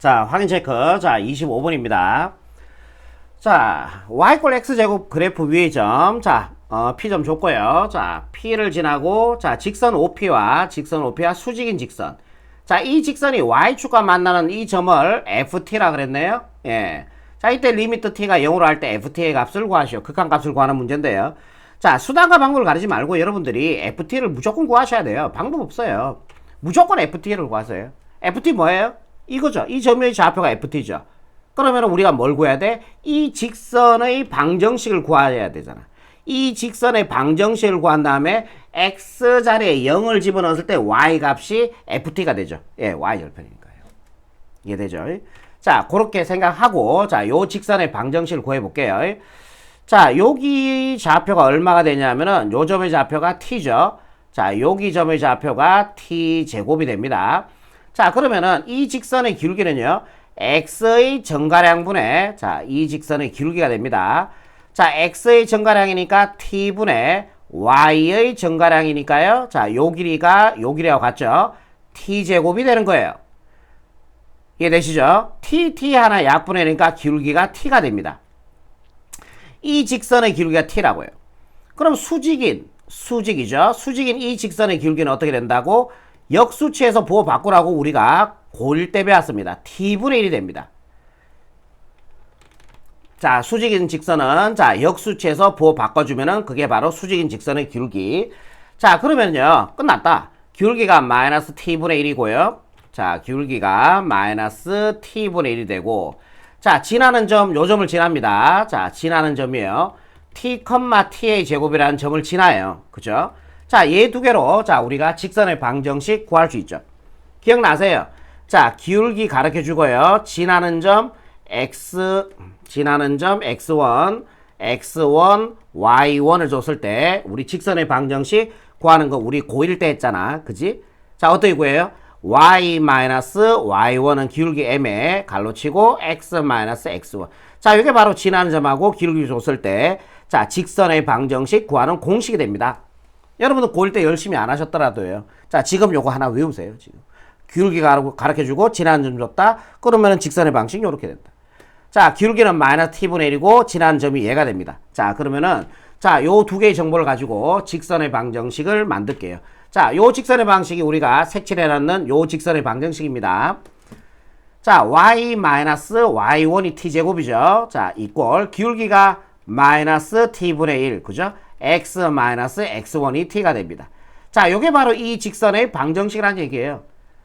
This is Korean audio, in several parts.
자, 확인 체크. 자, 25번입니다. 자, y꼴 x제곱 그래프 위의 점. 자, 어, p점 줬고요. 자, p를 지나고, 자, 직선 OP와 직선 OP와 수직인 직선. 자, 이 직선이 y축과 만나는 이 점을 ft라 그랬네요. 예. 자, 이때 리미트 t가 0으로 할 때 ft의 값을 구하시오. 극한 값을 구하는 문제인데요. 자, 수단과 방법을 가리지 말고 여러분들이 ft를 무조건 구하셔야 돼요. 방법 없어요. 무조건 ft를 구하세요. ft 뭐예요? 이거죠. 이 점의 좌표가 ft죠. 그러면 우리가 뭘 구해야 돼? 이 직선의 방정식을 구해야 되잖아. 이 직선의 방정식을 구한 다음에 x 자리에 0을 집어넣었을 때 y 값이 ft가 되죠. 예, y 절편이니까요. 이해되죠? 자, 그렇게 생각하고 자, 요 직선의 방정식을 구해 볼게요. 자, 여기 좌표가 얼마가 되냐면은 요 점의 좌표가 t죠. 자, 여기 점의 좌표가 t 제곱이 됩니다. 자, 그러면은 이 직선의 기울기는요. x의 정가량분의 자, 이 직선의 기울기가 됩니다. 자, x의 정가량이니까 t분의 y의 정가량이니까요. 자, 요 길이가 요 길이와 같죠? t 제곱이 되는 거예요. 이해되시죠? t, t 하나 약분해니까 기울기가 t가 됩니다. 이 직선의 기울기가 t라고요. 그럼 수직인, 수직이죠? 수직인 이 직선의 기울기는 어떻게 된다고? 역수치에서 부호 바꾸라고 우리가 고1 때 배웠습니다. t분의 1이 됩니다. 자, 수직인 직선은 자, 역수치에서 부호 바꿔 주면은 그게 바로 수직인 직선의 기울기. 자, 그러면요. 끝났다. 기울기가 마이너스 t분의 1이고요. 자, 기울기가 마이너스 t분의 1이 되고 자, 지나는 점, 요 점을 지납니다. 자, 지나는 점이에요. t, t의 제곱이라는 점을 지나요. 그죠? 자, 얘 두 개로 자, 우리가 직선의 방정식 구할 수 있죠. 기억나세요? 자, 기울기 가르쳐 주고요. 지나는 점 x 지나는 점 x1, x1, y1을 줬을 때 우리 직선의 방정식 구하는 거 우리 고1 때 했잖아. 그지? 자, 어떻게 구해요? y-y1은 기울기 m에 갈로 치고 x-x1. 자, 이게 바로 지나는 점하고 기울기 줬을 때 자, 직선의 방정식 구하는 공식이 됩니다. 여러분들 고1 때 열심히 안 하셨더라도요. 자, 지금 요거 하나 외우세요, 지금. 기울기 가르쳐 주고 지나는 점 줬다. 그러면은 직선의 방식이 이렇게 된다. 자, 기울기는 마이너스 t분의 1이고 지나는 점이 얘가 됩니다. 자, 그러면은 자, 요 두 개의 정보를 가지고 직선의 방정식을 만들게요. 자, 요 직선의 방식이 우리가 색칠해 놨는 요 직선의 방정식입니다. 자, y 마이너스 y1이 t제곱이죠. 자, 이꼴 기울기가 마이너스 t분의 1, 그죠? X 마이너스 x1이 t가 됩니다. 자, 요게 바로 이 직선의 방정식이라는 얘기예요.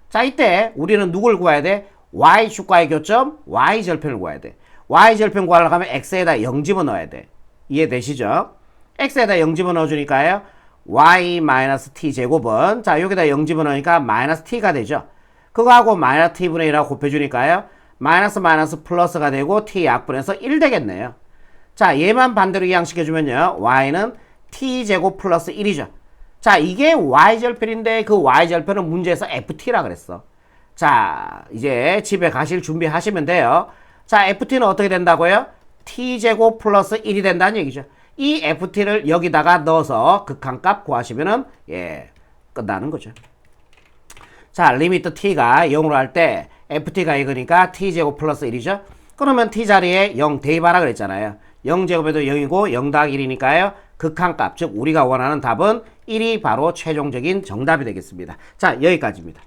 자, 이때 우리는 누굴 구해야 돼? y축과의 교점, y절편을 구해야 돼. y절편 구하려고 하면 x에다 0 집어넣어야 돼. 이해되시죠? x에다 0 집어넣어주니까요. y-t 제곱은 자 여기다 0 집어넣으니까 마이너스 t가 되죠. 그거하고 마이너스 t분의 1하고 곱해주니까요. 마이너스 마이너스 플러스가 되고 t 약분해서 1 되겠네요. 자 얘만 반대로 이항시켜주면요. y는 t제곱 플러스 1이죠. 자 이게 y절편인데 그 y절편은 문제에서 ft라 그랬어. 자 이제 집에 가실 준비하시면 돼요. 자 ft는 어떻게 된다고요? t제곱 플러스 1이 된다는 얘기죠. 이 ft를 여기다가 넣어서 극한값 구하시면은 예 끝나는 거죠. 자 리미트 t가 0으로 할 때 ft가 이거니까 t제곱 플러스 1이죠. 그러면 t 자리에 0 대입하라 그랬잖아요. 0제곱에도 0이고 0 더하기 1이니까요. 극한값 즉 우리가 원하는 답은 1이 바로 최종적인 정답이 되겠습니다. 자 여기까지입니다.